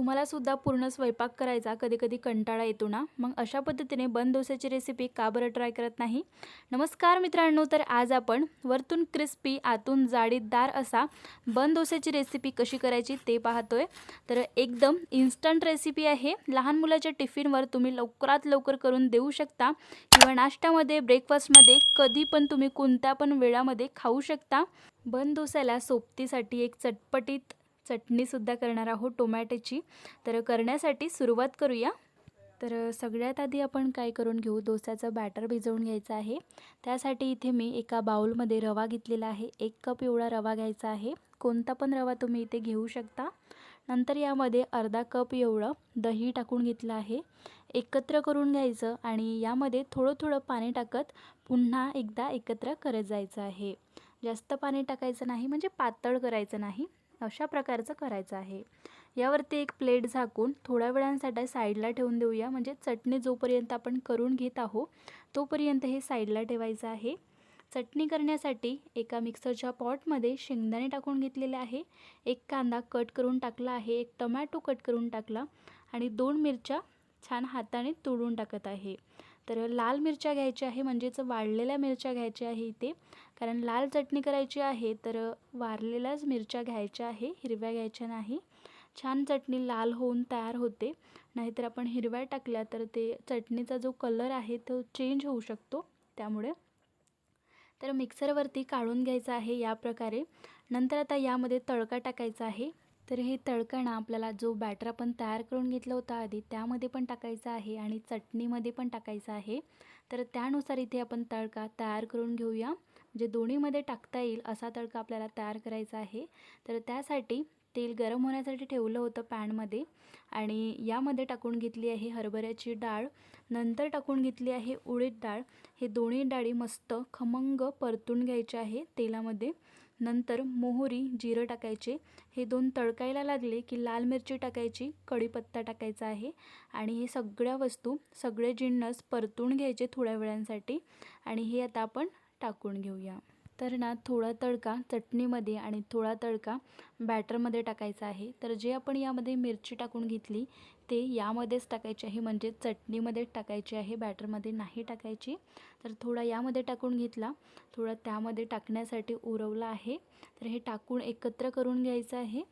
तुम्हालासुद्धा पूर्ण स्वयंपाक करायचा कधी कधी कंटाळा येतो ना? मग अशा पद्धतीने बंद डोस्याची रेसिपी का बरं ट्राय करत नाही? नमस्कार मित्रांनो तर आज आपण वरतून क्रिस्पी आतून जाळीदार असा बंद डोस्याची रेसिपी कशी करायची ते पाहतोय. तर एकदम इन्स्टंट रेसिपी आहे. लहान मुलाच्या टिफिनवर तुम्ही लवकरात लवकर करून देऊ शकता किंवा नाश्त्यामध्ये ब्रेकफास्टमध्ये कधी पण तुम्ही कोणत्या पण वेळामध्ये खाऊ शकता. बंद डोस्याला सोबतीसाठी एक चटपटीत चटणीसुद्धा करणार आहोत टोमॅटोची. तर करण्यासाठी सुरुवात करूया. तर सगळ्यात आधी आपण काय करून घेऊ? डोस्याचं बॅटर भिजवून घ्यायचं आहे. त्यासाठी इथे मी एका बाउलमध्ये रवा घेतलेला आहे. एक कप एवढा रवा घ्यायचा आहे. कोणता पण रवा तुम्ही इथे घेऊ शकता. नंतर यामध्ये अर्धा कप एवढं दही टाकून घेतलं आहे. एकत्र करून घ्यायचं आणि यामध्ये थोडं थोडं पाणी टाकत पुन्हा एकदा एकत्र करत जायचं आहे. जास्त पाणी टाकायचं नाही म्हणजे पातळ करायचं नाही. अशा प्रकारचं करायचं आहे. यावरती एक प्लेट झाकून थोड्या वेळांसाठी साईडला ठेवून देऊया. म्हणजे चटणी जोपर्यंत आपण करून घेत आहोत तोपर्यंत हे साईडला ठेवायचं आहे. चटणी करण्यासाठी एका मिक्सरच्या पॉटमध्ये शेंगदाणे टाकून घेतलेले आहे. एक कांदा कट करून टाकला आहे. एक टमॅटो कट करून टाकला. आणि दोन मिरच्या छान हाताने तोडून टाकत आहे. तर लाल मिरच्या घ्यायच्या आहे म्हणजेच वाळलेल्या मिरच्या घ्यायच्या आहे इथे. कारण लाल चटणी करायची आहे तर वारलेल्याच मिरच्या घ्यायच्या आहे हिरव्या घ्यायच्या नाही. छान चटणी लाल होऊन तयार होते. नाहीतर आपण हिरव्या टाकल्या तर ते चटणीचा जो कलर आहे तो चेंज होऊ शकतो त्यामुळे. तर मिक्सरवरती काढून घ्यायचं आहे या प्रकारे. नंतर आता यामध्ये तडका टाकायचा आहे. तर हे तडका ना आपल्याला जो बॅटर आपण तयार करून घेतला होता आधी त्यामध्ये पण टाकायचा आहे आणि चटणीमध्ये पण टाकायचा आहे. तर त्यानुसार इथे आपण तडका तयार करून घेऊया. जे दोन्हीमध्ये टाकता येईल असा तडका आपल्याला तयार करायचा आहे. तर त्यासाठी तेल गरम होण्यासाठी ठेवलं होतं पॅनमध्ये आणि यामध्ये टाकून घेतली आहे हरभऱ्याची डाळ. नंतर टाकून घेतली आहे उडीद डाळ. हे दोन्ही डाळी मस्त खमंग परतून घ्यायचे आहे तेलामध्ये. नंतर मोहरी जिरं टाकायचे. हे दोन तडकायला लागले की लाल मिरची टाकायची कढीपत्ता टाकायचा आहे आणि हे सगळ्या वस्तू सगळे जिन्नस परतून घ्यायचे थोड्या वेळांसाठी. आणि हे आता आपण टाकून घेऊया. तर ना थोडा तडका चटणीमध्ये आणि थोडा तडका बॅटरमध्ये टाकायचा आहे. तर जे आपण यामध्ये मिरची टाकून घेतली ते यामध्येच टाकायचे आहे. म्हणजे चटणीमध्ये टाकायची आहे बॅटरमध्ये नाही टाकायची. तर थोडा यामध्ये टाकून घेतला. थोडा त्यामध्ये टाकण्यासाठी उरवला आहे. तर हे टाकून एकत्र करून घ्यायचं आहे.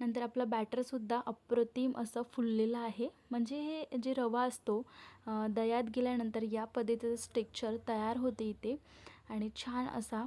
नंतर आपला बॅटरसुद्धा अप्रतिम असं फुललेलं आहे. म्हणजे हे जे रवा असतो दह्यात गेल्यानंतर या पद्धतीचं स्टेक्चर तयार होते इथे. आणि छान असा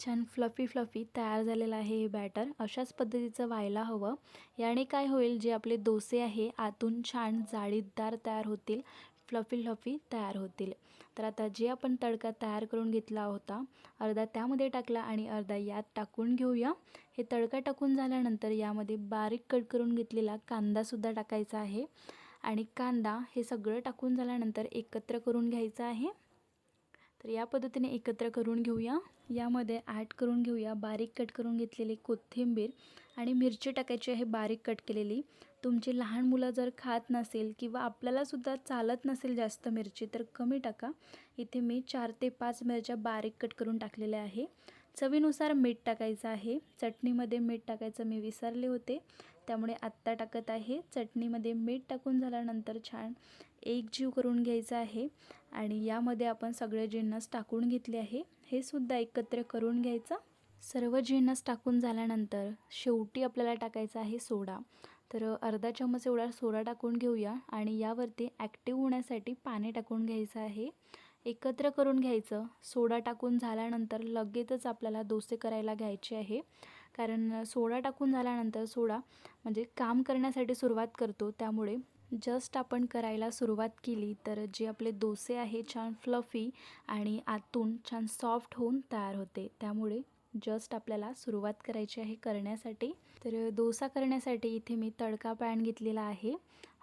छान फ्लफी फ्लफी तयार झालेला आहे हे बॅटर अशाच पद्धतीचं व्हायला हवं. याने काय होईल जे आपले डोसे आहे आतून छान जाळीदार तयार होतील फ्लफी फ्लफी तयार होतील. तर आता जे आपण तडका तयार करून घेतला होता अर्धा त्यामध्ये टाकला आणि अर्धा यात टाकून घेऊया. हे तडका टाकून झाल्यानंतर यामध्ये बारीक कट करून घेतलेला कांदासुद्धा टाकायचा आहे. आणि कांदा हे सगळं टाकून झाल्यानंतर एकत्र करून घ्यायचं आहे. तर या पद्धतीने एकत्र करून घेऊया. यामध्ये ॲड करून घेऊया. बारीक कट करून घेतलेली कोथिंबीर आणि मिरची टाकायची आहे बारीक कट केलेली. तुमची लहान मुलं जर खात नसेल किंवा आपल्यालासुद्धा चालत नसेल जास्त मिरची तर कमी टाका. इथे मी चार ते पाच मिरच्या बारीक कट करून टाकलेल्या आहे. चवीनुसार मीठ टाकायचं आहे. चटणीमध्ये मीठ टाकायचं मी विसरले होते. त्यामुळे आत्ता टाकत आहे. चटणीमध्ये मीठ टाकून झाल्यानंतर छान एक जीव करून घ्यायचा आहे. आणि यामध्ये आपण सगळे जिन्नस टाकून घेतले आहे. हे सुद्धा एकत्र करून घ्यायचं. सर्व जिन्नस टाकून झाल्यानंतर शेवटी आपल्याला टाकायचा आहे सोडा. तर अर्धा चम्मच एवढा सोडा टाकून घेऊया आणि यावरती ॲक्टिव्ह होण्यासाठी पाणी टाकून घ्यायचं आहे. एकत्र करून घ्यायचं. सोडा टाकून झाल्यानंतर लगेचच आपल्याला डोसे करायला घ्यायचे आहे. कारण सोडा टाकून झाल्यानंतर सोडा म्हणजे काम करण्यासाठी सुरुवात करतो. त्यामुळे जस्ट आपण करायला सुरुवात केली तर जे आपले डोसे आहे छान फ्लफी आणि आतून छान सॉफ्ट होऊन तयार होते. त्यामुळे जस्ट आपल्याला सुरुवात करायची आहे करण्यासाठी. तर डोसा करण्यासाठी इथे मी तडका पॅन घेतलेला आहे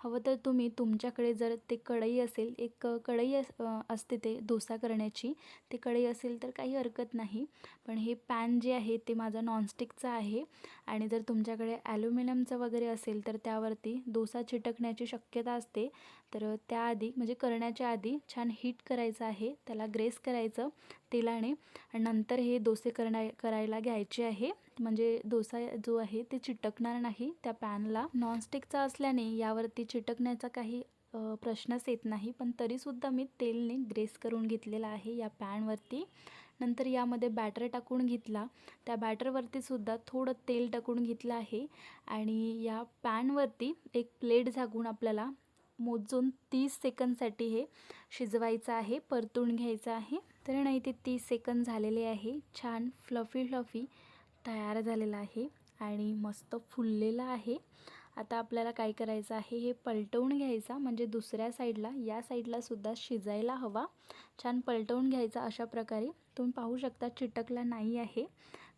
हवं तर तुम्ही तुमच्याकडे जर ते कढई असेल एक कढई अस असते ते डोसा करण्याची ते कढई असेल तर काही हरकत नाही. पण हे पॅन जे आहे ते माझं नॉनस्टिकचं आहे आणि जर तुमच्याकडे ॲल्युमिनियमचं वगैरे असेल तर त्यावरती डोसा चिटकण्याची शक्यता असते. तर त्याआधी म्हणजे करण्याच्या आधी छान हीट करायचं आहे त्याला ग्रेस करायचं तेलाने आणि नंतर हे डोसे करण्या करायला घ्यायचे आहे. म्हणजे डोसा जो आहे ते चिटकणार नाही. त्या पॅनला नॉनस्टिकचा असल्याने यावरती चिटकण्याचा काही प्रश्नच येत नाही. पण तरीसुद्धा मी तेलने ग्रेस करून घेतलेला आहे या पॅनवरती. नंतर यामध्ये बॅटर टाकून घेतला. त्या बॅटरवरती सुद्धा थोडं तेल टाकून घेतलं आहे. आणि या पॅनवरती एक प्लेट झाकून आपल्याला मोजून तीस सेकंदसाठी हे शिजवायचं आहे. परतून घ्यायचं आहे. तर नाही ते तीस सेकंद झालेले आहे. छान फ्लफी फ्लफी तयार झालेला आहे आणि मस्त फुललेला आहे. आता आपल्याला काय करायचं आहे हे पलटवून घ्यायचा. म्हणजे दुसऱ्या साईडला या साईडलासुद्धा शिजायला हवा. छान पलटवून घ्यायचा अशा प्रकारे. तुम्ही पाहू शकता चिटकला नाही आहे.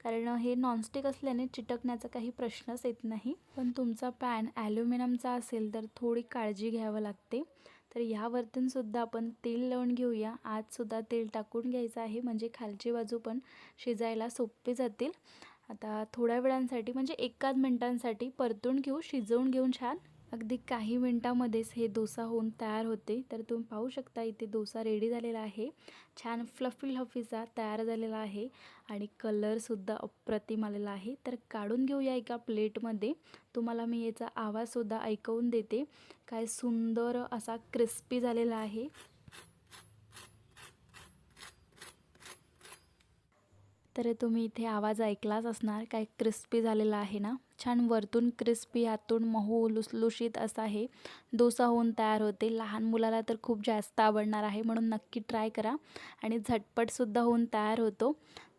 कारण हे नॉनस्टिक असल्याने चिटकण्याचा काही प्रश्नच येत नाही. पण तुमचा पॅन ॲल्युमिनियमचा असेल तर थोडी काळजी घ्यावं लागते. तर ह्यावरतूनसुद्धा आपण तेल लावून घेऊया. आजसुद्धा तेल टाकून घ्यायचं आहे. म्हणजे खालची बाजू पण शिजायला सोपे जातील. आता थोड्या वेळांसाठी म्हणजे एकाच मिनटांसाठी परतून घेऊ शिजवून घेऊन छान. अगदी काही मिनटामध्येच हे डोसा होऊन तयार होते. तर तुम्ही पाहू शकता इथे डोसा रेडी झालेला आहे. छान फ्लफी लफीचा तयार झालेला आहे. आणि कलरसुद्धा अप्रतिम आलेला आहे. तर काढून घेऊया एका प्लेटमध्ये तुम्हाला मी याचा आवाजसुद्धा ऐकवून देते. काय सुंदर असा क्रिस्पी झालेला आहे. तर तुम्ही इथे आवाज ऐकलाच असणार. काय क्रिस्पी झालेला आहे ना? छान वरतून क्रिस्पी आतून मऊ लुसलुशीत असा हे डोसा होऊन तयार होते. लहान मुलाला तर खूप जास्त आवडणार आहे म्हणून नक्की ट्राय करा. आणि झटपटसुद्धा होऊन तयार होतो.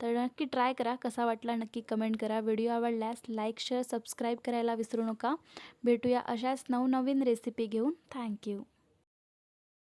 तर नक्की ट्राय करा. कसा वाटला नक्की कमेंट करा. व्हिडिओ आवडल्यास लाईक शेअर सबस्क्राईब करायला विसरू नका. भेटूया अशाच नवनवीन रेसिपी घेऊन. थँक्यू